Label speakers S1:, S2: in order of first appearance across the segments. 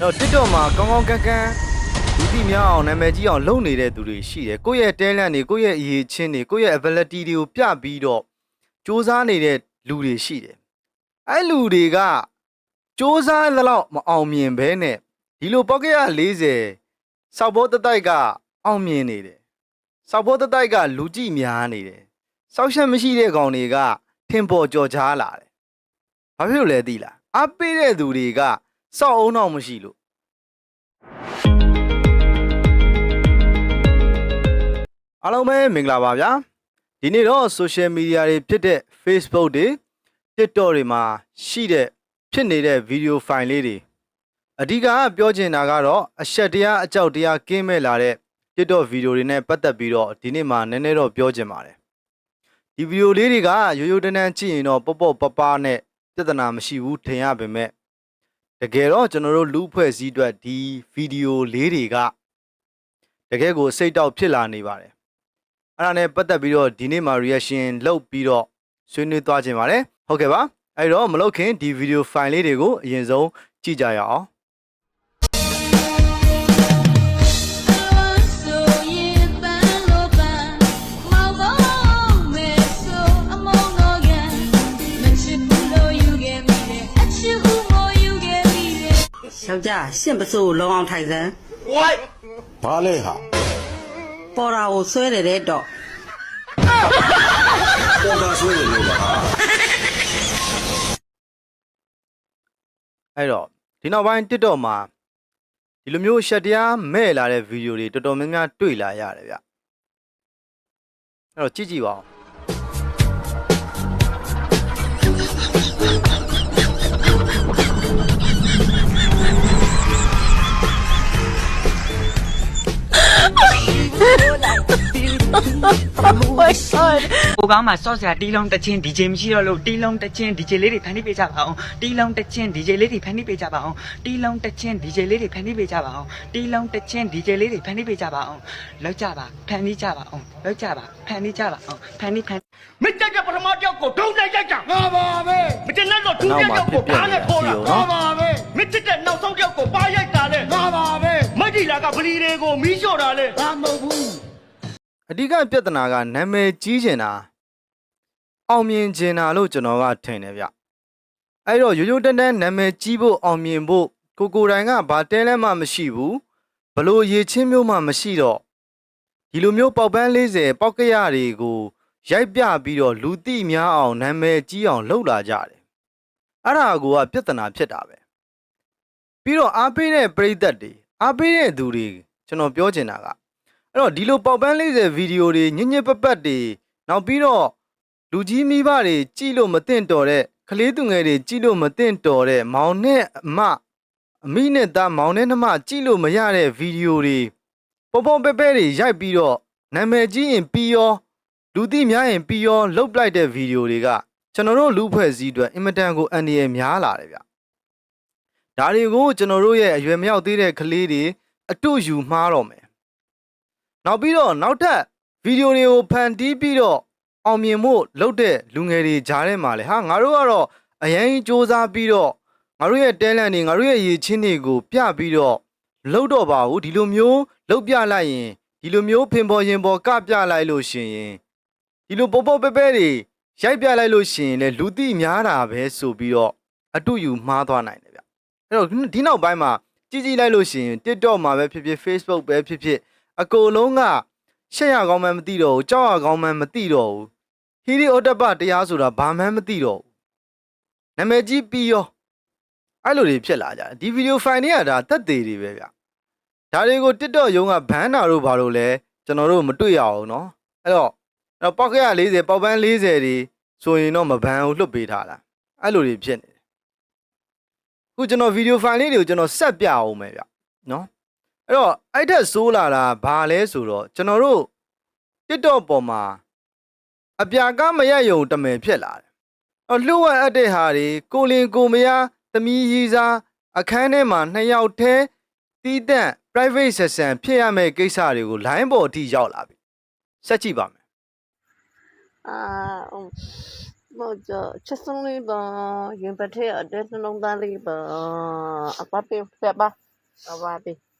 S1: တော့ TikTok မှာကောင်းကောင်းကန်းကန်းလူသိများအောင်နာမည်ကြီးအောင်လုပ်နေတဲ့သူတွေရှိတယ်ကိုယ့်ရဲ့ talent တွေကိုယ့်ရဲ့အရေးချင်းတွေကိုယ့်ရဲ့ ability တွေကိုပြပြီးတော့စူးစမ်းနေတဲ့လူတွေရှိတယ်အဲ့လူတွေကစူးစမ်းသလောက်မအောင်မြင်ဘဲနဲ့ဒီလိုပေါက်ကရ40စောက်ဘောတတိုက်ကအောင်မြင်နေတယ်စောက်ဘောတတိုက်ကလူကြည့်များနေတယ်စောက်ချက်မရှိတဲ့ကောင်တွေကထင်ပေါ်ကြော်ကြားလာတယ်ဘာဖြစ်လို့လဲသိလားအပေးတဲ့သူတွေက စောက်အောင်တော့မရှိလို့အားလုံးပဲမင်္ဂလာပါဗျာဒီနေ့တော့ social media တွေဖြစ်တဲ့ Facebook တွေ TikTok တွေမှာရှိတဲ့ဖြစ်နေတဲ့ video file လေးတွေအဓိကပြောချင်တာကတော့အဆက်တရားအကြောက်တရားကင်းမဲ့လာတဲ့ TikTok video တွေနဲ့ပတ်သက်ပြီးတော့ဒီနေ့မှာနည်းနည်းတော့ပြောချင်ပါတယ်ဒီ video လေးတွေကရိုးရိုးတန်းတန်းကြည့်ရင်တော့ပေါ့ပေါ့ပပနဲ့ပြဿနာမရှိဘူးထင်ရပေမဲ့ တကယ်တော့ကျွန်တော်တို့လူအဖွဲ့အစည်းအတွက်ဒီ video လေးတွေကတကယ်ကိုစိတ်တောက်ဖြစ်လာနေပါတယ်အဲ့ဒါနဲ့ပတ်သက်ပြီးတော့ဒီနေ့မှာ reaction လုပ်ပြီးတော့ဆွေးနွေးသွားခြင်းပါတယ်ဟုတ်ကဲ့ပါအဲ့တော့မလုပ်ခင်ဒီ video file လေးတွေကိုအရင်ဆုံးကြည့်ကြရအောင်
S2: ယော
S3: က်ျားရှင့်ပစိုးကိုလုံအောင်ထိုင်စမ်း
S4: ဘာလဲဟာ
S3: ပေါ်တာကိုဆွဲတယ်တဲ့တော့
S4: ပေါ်တာဆွေးနေလို့ပါ
S1: အဲ့တော့ဒီနောက်ပိုင်း TikTok မှာဒီလိုမျိုးရှက်တရားမဲ့လာတဲ့ video တွေတော်တော်များများတွေ့လာရတယ်ဗျအဲ့တော့ကြည့်ကြည့်ပါဦး
S5: ကိုကောင်းမှာစော့စရာတီးလုံးတစ်ချင်း DJ မရှိတော့လို့တီးလုံးတစ်ချင်း DJ လေးတွေဖန်တီးပေးကြပါအောင်တီးလုံးတစ်ချင်း DJ လေးတွေဖန်တီးပေးကြပါအောင်တီးလုံးတစ်ချင်း DJ လေးတွေဖန်တီးပေးကြပါအောင်တီးလုံးတစ်ချင်း DJ လေးတွေဖန်တီးပေးကြပါအောင်လောက်ကြပါဖန်တီးကြပါအောင်လောက်ကြပါဖန်တီးကြပါအောင်ဖန်တီးဖန်
S6: မစ်တက်တဲ့ပထမကြောက်ကိုဒုံနဲ့ရိုက်တာငါပါပဲမတင်တဲ့တော့ဒုတိယကြောက်ကိုဘာနဲ့ခေါ်တာငါပါပဲမစ်တက်တဲ့နောက်ဆုံးကြောက်ကိုပါရိုက်တာလေငါပါပဲမက်ဒီလာကပလီတွေကိုမီးလျှော့တာလေငါမဟုတ်ဘူး
S1: အဓိကပြဿနာကနာမည်ကြီးချင်တာအောင်မြင်ချင်တာလို့ကျွန်တော်ကထင်တယ်ဗျအဲ့တော့ရိုးရိုးတန်းတန်းနာမည်ကြီးဖို့အောင်မြင်ဖို့ကိုကိုယ်တိုင်ကဘာတဲလဲမှမရှိဘူးဘလို့ရေချင်းမျိုးမှမရှိတော့ဒီလိုမျိုးပေါက်ပန်း40ပေါက်ကရတွေကိုရိုက်ပြပြီးတော့လူသိများအောင်နာမည်ကြီးအောင်လှုပ်လာကြတယ်အဲ့ဒါကပြဿနာဖြစ်တာပဲပြီးတော့အားပေးတဲ့ပရိသတ်တွေအားပေးတဲ့သူတွေကျွန်တော်ပြောချင်တာက အဲ့တော့ဒီလိုပေါက်ပန်း40ဗီဒီယိုတွေညညပပတ်တွေနောက်ပြီးတော့လူကြီးမိဘတွေကြည့်လို့မသင့်တော်တဲ့ကလေးသူငယ်တွေကြည့်လို့မသင့်တော်တဲ့မောင်နဲ့အမအမိနဲ့သားမောင်နဲ့နှမကြည့်လို့မရတဲ့ဗီဒီယိုတွေပုံပုံပဲပဲတွေရိုက်ပြီးတော့နာမည်ကြီးရင်ပြီးရောလူသိများရင်ပြီးရောလုတ်ပလိုက်တဲ့ဗီဒီယိုတွေကကျွန်တော်တို့လူဖွဲ့စည်းအတွက်အင်မတန်ကိုအန်ဒီရများလာတယ်ဗျဒါတွေကိုကျွန်တော်တို့ရဲ့အရွယ်မရောက်သေးတဲ့ကလေးတွေအတူယူမှားတော့မယ် နောက်ပြီးတော့နောက်ထပ်ဗီဒီယိုတွေကိုဖန်တီးပြီးတော့အောင်မြင်ဖို့လုပ်တဲ့လူငယ်တွေကြားထဲမှာလေဟာငါတို့ကတော့အရင်စ조사ပြီးတော့ငါတို့ရဲ့ talent တွေငါတို့ရဲ့ရည်ချင်းတွေကိုပြပြီးတော့လုပ်တော့ပါဘူးဒီလိုမျိုးလုပ်ပြလိုက်ရင်ဒီလိုမျိုးဖင်ပေါ်ရင်ပေါ်ကပြလိုက်လို့ရှင်ရင်ဒီလိုပေါ်ပေါ်ပဲပဲတွေရိုက်ပြလိုက်လို့ရှင်ရင်လေလူသိများတာပဲဆိုပြီးတော့အတူယူမှားသွားနိုင်တယ်ဗျအဲ့တော့ဒီနောက်ပိုင်းမှာကြည့်ကြည့်လိုက်လို့ရှင်ရင် TikTok မှာပဲဖြစ်ဖြစ် Facebook ပဲဖြစ်ဖြစ် အကိုလုံးကရှက်ရကောင်းမှန်းမသိတော့ဘူးကြောက်ရကောင်းမှန်းမသိတော့ဘူးဟီရီအိုတပတရားဆိုတာဘာမှန်းမသိတော့ဘူးနာမည်ကြီးပြီးရောအဲ့လိုတွေဖြစ်လာကြတယ်ဒီဗီဒီယိုဖိုင်တွေကဒါသက်သေတွေပဲဗျဒါတွေကို TikTok ရုံးကဘန်းတာတို့ဘာလို့လဲကျွန်တော်တို့မတွေ့ရအောင်เนาะအဲ့တော့အဲ့တော့ပေါက်ခရ40ပေါက်ပန်း40တွေဆိုရင်တော့မဘန်းဘူးလွတ်ပေးထားတာအဲ့လိုတွေဖြစ်နေတယ်ခုကျွန်တော်ဗီဒီယိုဖိုင်လေးတွေကိုကျွန်တော်ဆက်ပြအောင်မယ်ဗျเนาะ အဲ့တော့အဲ့ထက်ဆိုးလာတာဘာလဲဆိုတော့ကျွန်တော်တို့ TikTok ပေါ်မှာအပြာကမရယုံတမယ်ဖြစ်လာတယ်။အော်လှုပ်ဝက်အပ်တဲ့ဟာတွေကိုလင်ကိုမယားသမီးရီစားအခန်းထဲမှာနှစ်ယောက်တည်းတီးတန့် private session ဖြစ်ရမယ့်ကိစ္စတွေကို line ပေါ်အထိရောက်လာပြီ။ဆက်ကြည့်ပါမယ်
S7: အာဟိုတော့ချက်စုံလေးပါရင်ပတ်ထဲအတဲနှလုံးသားလေးပါအပပေဖက်ပါ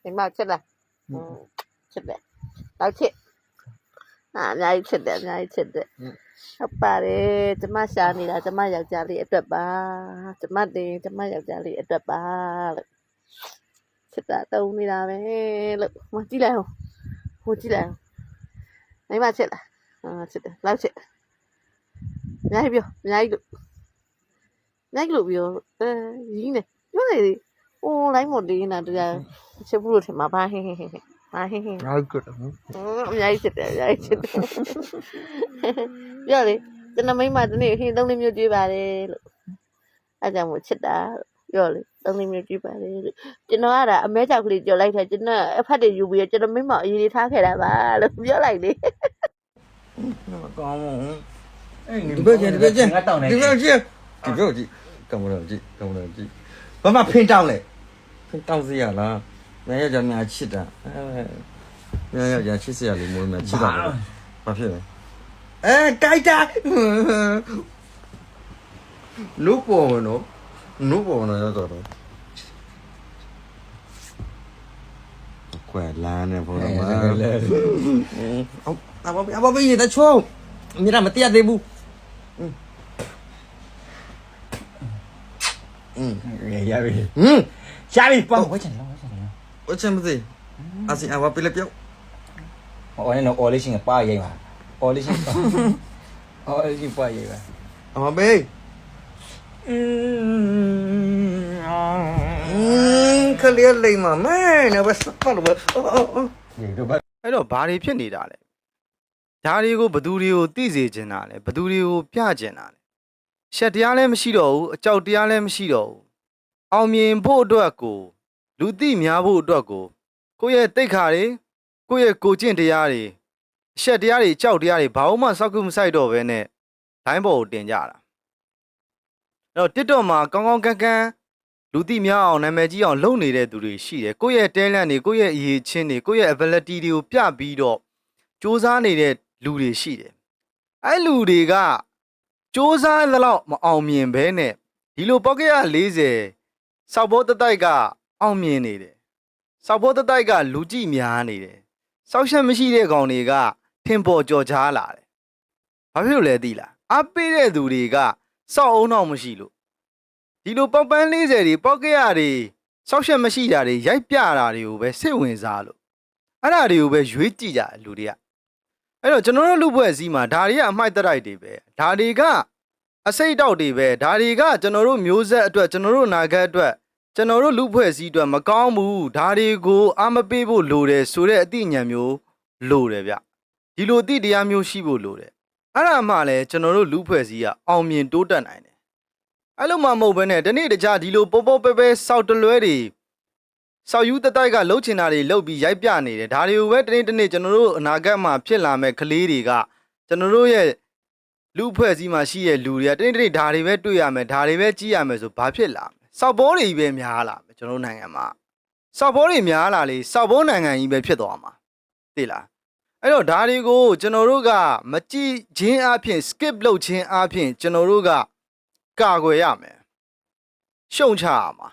S7: ဒီမှာဖြစ်လာဖြစ်တယ်နောက်ဖြစ်အများကြီးဖြစ်တယ်အများကြီးဖြစ်တယ်ဟုတ်ပါတယ်ကျမရှာနေတာကျမယောက်ျားလေးအတွက်ပါကျမတင်ကျမယောက်ျားလေးအတွက်ပါလို့ဖြစ်တာတုံးနေတာပဲလို့မကြည့်လိုက်ဟုတ်ဟိုကြည့်လိုက်နိုင်မဖြစ်လားအာဖြစ်တယ်လောက်ဖြစ်အများကြီးပြောအများကြီးလို့အများကြီးလို့ပြောအဲရင်းနေပြောနေသေး ဟိုလိုင်းမတေးနေတာတရားချစ်ဘူးလို့ထင်မှာဘာဟင်းဟင်းဟင်းဟင်းဘာဟင်းဟင်း
S1: ဟုတ်ကဲ့
S7: ဟင်းအများကြီးချစ်တယ်အများကြီးချစ်တယ်ပြောလေကျွန်တော်မိမတနေ့ဟင်းသုံးလေးမျိုးကြွေးပါတယ်လို့အဲကြောင့်မို့ချစ်တာပြောလေသုံးလေးမျိုးကြွေးပါတယ်လို့ကျွန်တော်ကဒါအမဲကြောက်ကလေးကြော်လိုက်တယ်ကျွန်တော်အဖတ်တွေယူပြီးတော့ကျွန်တော်မိမအရေးလေးထားခဲ့တာပါလို့ပြောလိုက်လေ
S8: ကောင်းဘူးအဲ့
S9: ဒီဘက်ကျဒီဘက်ကျ
S8: ငါတောင်းနေ
S9: ဒီဘက်ကျဒီဘက်ကြည့်ကင်မရာကြည့်ကင်မရာကြည့်
S8: ဘာမှဖင်တောင်းလဲ
S9: တောက်စရာလားမင်းယောက်ျားများချစ်တာအဲမင်းယောက်ျားချစ်စရာလေးမိုးများချစ်တာဘာဖြစ်လဲ
S8: အဲတိုက်တာ
S9: လူပေါ်ဝင်တော့လူပေါ်ဝင်တော့တော့ကွယ်လမ်းနေပေါ်တော့မှာအော်အဘအဘဘရေးတဲ့ချုံမြင်မတရားသေးဘူး
S8: ရပြီ
S9: ဟင်း
S8: ရှာပြီပေါ့ဝှချင်လားဝှချင်လား
S9: ဝချင်မသိအစီအဘပြလက်ပြော
S8: ဟောနော်အော်လေးရှင်ပါရိုက်ပါအော်လေးရှင်ပါအော်လေးရှင်ပါရိုက်ပါ
S9: အဘဘေး
S8: อืม
S9: ခလေးလိမ္မာမဲနော်ဘစပတ်လို့
S8: ဒီတော့ဘာ
S1: အဲ့တော့ဘာတွေဖြစ်နေတာလဲဒါတွေကိုဘသူတွေကိုသိစေချင်တာလဲဘသူတွေကိုပြချင်တာလဲရှက်တရားလည်းမရှိတော့ဘူးအကြောက်တရားလည်းမရှိတော့ဘူး အောင်မြင်ဖို့အတွက်ကိုလူသိများဖို့အတွက်ကိုကိုယ့်ရဲ့တိတ်ခါတွေကိုယ့်ရဲ့ကိုကျင့်တရားတွေအရှက်တရားတွေအကြောက်တရားတွေဘာမှစောက်ကုမဆိုင်တော့ဘဲနဲ့လိုင်းပေါ်ကိုတင်ကြတာအဲ့တော့ TikTok မှာကောင်းကောင်းကန်းကန်းလူသိများအောင်နာမည်ကြီးအောင်လုပ်နေတဲ့သူတွေရှိတယ်ကိုယ့်ရဲ့ talent တွေကိုယ့်ရဲ့အရေးချင်းတွေကိုယ့်ရဲ့ ability တွေကိုပြပြီးတော့စူးစမ်းနေတဲ့လူတွေရှိတယ်အဲ့လူတွေကစူးစမ်းသလောက်မအောင်မြင်ဘဲနဲ့ဒီလိုပေါက်ကရ40 စောက်ဘောတတိုက်ကအောင်မြင်နေတယ်စောက်ဘောတတိုက်ကလူကြည့်များနေတယ်စောက်ရှက်မရှိတဲ့ကောင်တွေကထင်ပေါ်ကြော်ကြားလာတယ်ဘာဖြစ်လို့လဲသိလားအပေးတဲ့သူတွေကစောက်အောင်တော့မရှိလို့ဒီလိုပေါက်ပန်း40တွေပေါက်ကရတွေစောက်ရှက်မရှိတာတွေရိုက်ပြတာတွေကိုပဲစိတ်ဝင်စားလို့အဲ့ဒါတွေကိုပဲရွေးကြည့်ကြတယ်လူတွေကအဲ့တော့ကျွန်တော်တို့လူပွဲစည်းမှာဒါတွေကအမိုက်တရိုက်တွေပဲဒါတွေက အစိတ်တောက်တွေပဲဒါတွေကကျွန်တော်တို့မျိုးဆက်အတွက်ကျွန်တော်တို့နာဂတ်အတွက်ကျွန်တော်တို့လူဖွဲ့စည်းအတွက်မကောင်းဘူးဒါတွေကိုအာမပေးဖို့လိုတယ်ဆိုတဲ့အသိဉာဏ်မျိုးလိုတယ်ဗျဒီလိုအသိတရားမျိုးရှိဖို့လိုတယ်အဲ့ဒါမှလည်းကျွန်တော်တို့လူဖွဲ့စည်းကအောင်မြင်တိုးတက်နိုင်တယ်အဲ့လိုမှမဟုတ်ဘဲနဲ့ဒီနေ့တခြားဒီလိုပို့ပို့ပဲပဲစောက်တလွဲတွေစောက်ယူတတိုက်ကလှုပ်ချင်တာတွေလှုပ်ပြီးရိုက်ပြနေတယ်ဒါတွေကိုပဲတနေ့တနေ့ကျွန်တော်တို့အနာဂတ်မှာဖြစ်လာမဲ့ကလေးတွေကကျွန်တော်တို့ရဲ့ လူဖွဲ့စည်းမှာရှိတဲ့လူတွေကတနေ့တနေ့ဒါတွေပဲတွေ့ရမယ်ဒါတွေပဲကြည့်ရမယ်ဆိုဘာဖြစ်လာမလဲစောက်ဘောတွေပဲများလာမယ်ကျွန်တော်တို့နိုင်ငံမှာစောက်ဘောတွေများလာလေစောက်ဘောနိုင်ငံကြီးပဲဖြစ်သွားမှာသိလားအဲ့တော့ဒါတွေကိုကျွန်တော်တို့ကမကြည့်ခြင်းအပြင် skip လုပ်ခြင်းအပြင်ကျွန်တော်တို့ကကာကွယ်ရမယ်ရှုံချရမှာ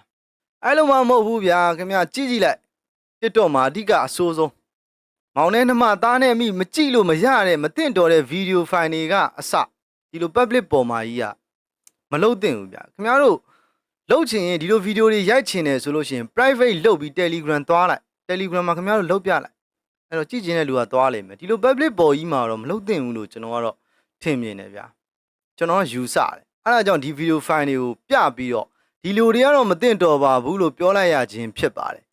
S1: အဲ့လိုမှမဟုတ်ဘူးဗျာခင်ဗျာကြည့်ကြည့်လိုက် TikTok မှာအဓိကအဆိုးဆုံးမောင်နဲ့နှမသားနဲ့အမိမကြည့်လို့မရတဲ့မသင့်တော်တဲ့ဗီဒီယိုဖိုင်တွေကအစ ဒီလို public ပေါ်မှာကြီးကမလုပ်သင့်ဘူးဗျာခင်ဗျားတို့လုပ်ချင်ရင်ဒီလိုဗီဒီယိုတွေရိုက်ချင်တယ်ဆိုလို့ရှိရင် private လုပ်ပြီး Telegram သွားလိုက် Telegram မှာခင်ဗျားတို့လုပ်ပြလိုက်အဲ့တော့ကြည့်ချင်တဲ့လူကသွားလိမ့်မယ်ဒီလို public ပေါ်ကြီးမှာတော့မလုပ်သင့်ဘူးလို့ကျွန်တော်ကတော့ထင်မြင်တယ်ဗျာကျွန်တော်ကယူဆတယ်အဲ့ဒါကြောင့်ဒီဗီဒီယိုဖိုင်တွေကိုပြပြီးတော့ဒီလူတွေကတော့မသင့်တော်ပါဘူးလို့ပြောလိုက်ရခြင်းဖြစ်ပါတယ်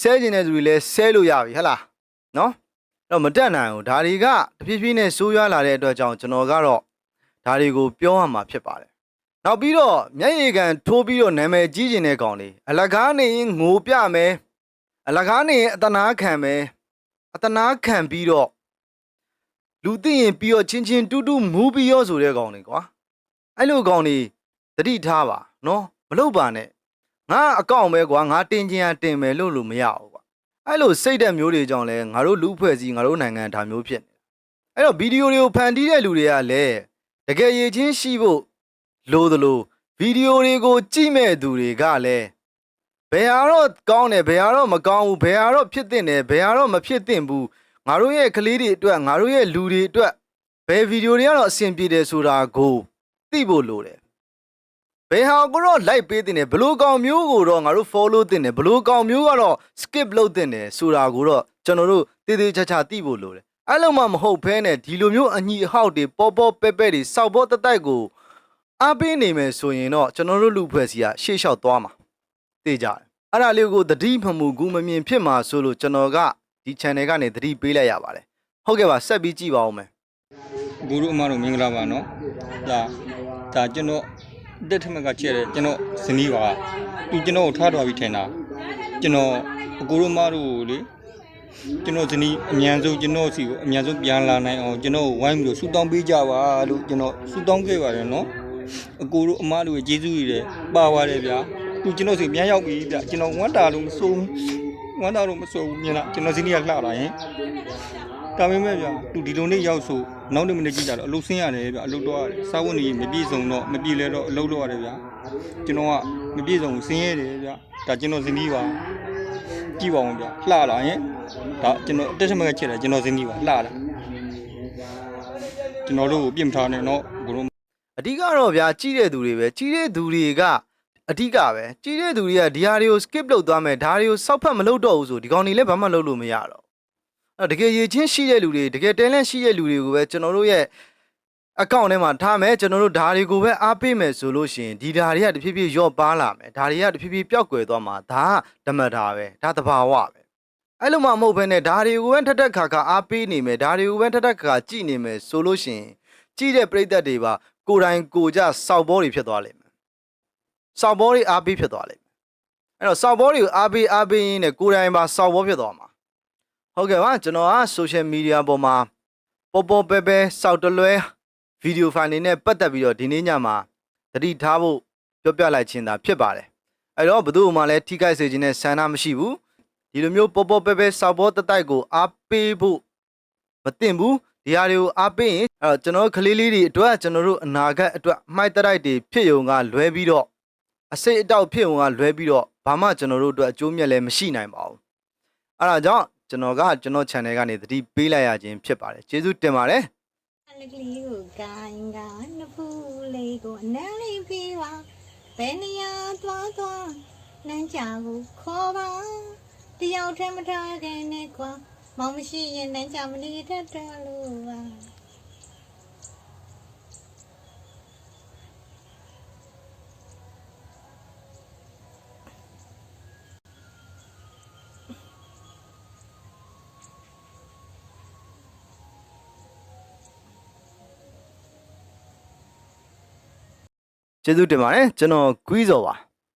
S1: ဆဲကျင်တဲ့သူတွေလည်းဆဲလို့ရပြီဟဟလားနော်အဲ့တော့မတက်နိုင်ဘူးဒါတွေကတဖြည်းဖြည်းနဲ့ဆိုးရွားလာတဲ့အတွက်ကြောင့်ကျွန်တော်ကတော့ ဒါတွေကိုပြောရမှာဖြစ်ပါတယ်နောက်ပြီးတော့မျက်ရည်ကန်ထိုးပြီးတော့နာမည်ကြီးကျင်တဲ့ကောင်လေးအလကားနေရင်ငိုပြမယ်အလကားနေရင်အတနာခံမယ်အတနာခံပြီးတော့လူသိရင်ပြီးတော့ချင်းချင်းတူးတူးမူးပြီးရောဆိုတဲ့ကောင်လေးကွာအဲ့လိုကောင်တွေတတိထားပါနော်မလုပ်ပါနဲ့ငါအကောင့်ပဲကွာငါတင်ချင်ရတင်မယ်လို့လို့မရဘူးကွာအဲ့လိုစိတ်သက်မျိုးတွေကြောင့်လဲငါတို့လူဖွဲ့စည်းငါတို့နိုင်ငံဒါမျိုးဖြစ်နေအဲ့တော့ဗီဒီယိုတွေကိုဖန်တီးတဲ့လူတွေကလည်း တကယ်ရည်ချင်းရှိဖို့လိုသလိုဗီဒီယိုတွေကိုကြည့်မဲ့သူတွေကလည်းဘယ်ဟာတော့ကောင်းတယ်ဘယ်ဟာတော့မကောင်းဘူးဘယ်ဟာတော့ဖြစ်တင်တယ်ဘယ်ဟာတော့မဖြစ်တင်ဘူးငါတို့ရဲ့ကလေးတွေအတွက်ငါတို့ရဲ့လူတွေအတွက်ဘယ်ဗီဒီယိုတွေကတော့အဆင်ပြေတယ်ဆိုတာကိုသိဖို့လိုတယ်ဘယ်ဟာကိုတော့ like ပေးတင်တယ်ဘလို့ကောင်မျိုးကိုတော့ငါတို့ follow တင်တယ်ဘလို့ကောင်မျိုးကတော့ skip လုပ်တင်တယ်ဆိုတာကိုတော့ကျွန်တော်တို့တည်တည်ချာချာသိဖို့လိုတယ် အဲ့လိုမှမဟုတ်ဘဲနဲ့ဒီလိုမျိုးအညီအဟောက်တွေပေါ်ပေါ်ပဲ့ပဲ့တွေစောက်ပေါ်တက်တိုက်ကိုအားပေးနေမယ်ဆိုရင်တော့ကျွန်တော်တို့လူဖွဲ့စီကရှေ့လျှောက်သွားမှာသိကြတယ်အဲ့ဒါလေးကိုသတိမမှုကူမမြင်ဖြစ်မှာဆိုလို့ကျွန်တော်ကဒီ channel ကနေသတိပေးလိုက်ရပါတယ်ဟုတ်ကဲ့ပါဆက်ပြီးကြည့်ပါဦးမယ်
S8: ဂူရုအမတို့မင်္ဂလာပါနော်ဒါဒါကျွန်တော်တက်ထမကချက်တယ်ကျွန်တော်ဇနီးပါသူကျွန်တော်ကိုထားတော်ပြီထင်တာကျွန်တော်အကူရုအမတို့ကိုလေ ကျွန်တော်ဇနီးအမြန်ဆုံးကျွန်တော်စီကိုအမြန်ဆုံးပြန်လာနိုင်အောင်ကျွန်တော်ကိုဝိုင်းပြီးတော့ဆူတောင်းပေးကြပါလို့ကျွန်တော်ဆူတောင်းခဲ့ပါတယ်နော်အကူရုအမတို့ရဲ့ကျေးဇူးတွေပါပါတယ်ဗျာသူကျွန်တော်စီပြန်ရောက်ပြီဗျာကျွန်တော်ဝမ်းတာလို့မစိုးဘူးဝမ်းတာလို့မစိုးဘူးမြင်လားကျွန်တော်ဇနီးကလှလာရင်ဒါပေမဲ့ဗျာသူဒီလိုနေ့ရောက်ဆိုနောက်နေ့မနေ့ကြည့်ကြတော့အလုပ်ဆင်းရတယ်ဗျာအလုပ်တော့ရတယ်စာဝတ်နေမပြည့်စုံတော့မပြည့်လဲတော့အလုပ်တော့ရတယ်ဗျာကျွန်တော်ကမပြည့်စုံဆင်းရဲတယ်ဗျာဒါကျွန်တော်ဇနီးပါကြည့်ပါဦးဗျာလှလာရင် ဒါကျွန်တော်အတက်ထမကချက်တယ်ကျွန်တော်ဇနီးပါလှလာကျွန်တော်တို့ကိုပြင်ထားနေတော့ဘုရုံ
S1: အဓိကတော့ဗျာကြီးတဲ့သူတွေပဲကြီးတဲ့သူတွေကအဓိကပဲကြီးတဲ့သူတွေကဒီဟာတွေကို skip လုပ်သွားမယ်ဒါတွေကိုစောက်ဖက်မလုပ်တော့ဘူးဆိုဒီကောင်တွေလည်းဘာမှလုပ်လို့မရတော့ဘူးအဲ့တော့တကယ်ရည်ချင်းရှိတဲ့လူတွေတကယ် talent ရှိတဲ့လူတွေကိုပဲကျွန်တော်တို့ရဲ့ account ထဲမှာထားမယ်ကျွန်တော်တို့ဓာတ်တွေကိုပဲအားပေးမယ်ဆိုလို့ရှိရင်ဒီဓာတ်တွေကတဖြည်းဖြည်းရော့ပါလာမယ်ဓာတ်တွေကတဖြည်းဖြည်းပျောက်ကွယ်သွားမှာဒါကဓမ္မဓာပဲဒါသဘာဝပဲ အဲ့လိုမှမဟုတ်ဘဲနဲ့ဓာတ်တွေကိုပဲထက်ထက်ခါခါအားပေးနေမယ်ဓာတ်တွေကိုပဲထက်ထက်ခါခါကြည့်နေမယ်ဆိုလို့ရှိရင်ကြည့်တဲ့ပရိသတ်တွေပါကိုယ်တိုင်ကိုယ်ကြစောက်ဘောတွေဖြစ်သွားလိမ့်မယ်စောက်ဘောတွေအားပေးဖြစ်သွားလိမ့်မယ်အဲ့တော့စောက်ဘောတွေကိုအားပေးအားပေးရင်းနဲ့ကိုယ်တိုင်ပါစောက်ဘောဖြစ်သွားမှာဟုတ်ကဲ့ပါကျွန်တော်က social media ပေါ်မှာပေါ်ပေါ်ပဲပဲစောက်တလွဲဗီဒီယိုဖိုင်တွေနဲ့ပတ်သက်ပြီးတော့ဒီနေ့ညမှာသတိထားဖို့ပြောပြလိုက်ခြင်းသာဖြစ်ပါတယ်အဲ့တော့ဘယ်သူမှလည်းထိခိုက်စေခြင်းနဲ့ဆန္ဒမရှိဘူး ဒီလိုမျိုးပေါ်ပေါ်ပဲပဲစောက်ဘောတတိုက်ကိုအားပေးဖို့မတင်ဘူးဒီဟာတွေကိုအားပေးရင်အဲ့တော့ကျွန်တော်တို့ကလေးလေးတွေအတွက်ကျွန်တော်တို့အနာဂတ်အတွက်မှိုက်တိုက်တွေဖြစ်ုံကလွဲပြီးတော့အစိတ်အတောက်ဖြစ်ုံကလွဲပြီးတော့ဘာမှကျွန်တော်တို့အတွက်အကျိုးမြတ်လည်းမရှိနိုင်ပါဘူးအဲ့ဒါကြောင့်ကျွန်တော်ကကျွန်တော် channel ကနေသတိပေးလိုက်ရခြင်းဖြစ်ပါတယ်ကျေးဇူးတင်ပါတယ်
S2: လကလေးကိုကိုင်းကနှစ်ဖူးလေးကိုအနမ်းလေးပြေးပါဘယ်နေရာသွားသွားလမ်းကြကိုခေါ်ပါ တယောက်တည်းမထားခင်နဲ့ကွာမောင်မရှိရင်လမ်းကြမနေတတ်တယ်လို့ပါ
S1: ကျေးဇူးတင်ပါတယ်ကျွန်တော်ကွီးစော်ပါ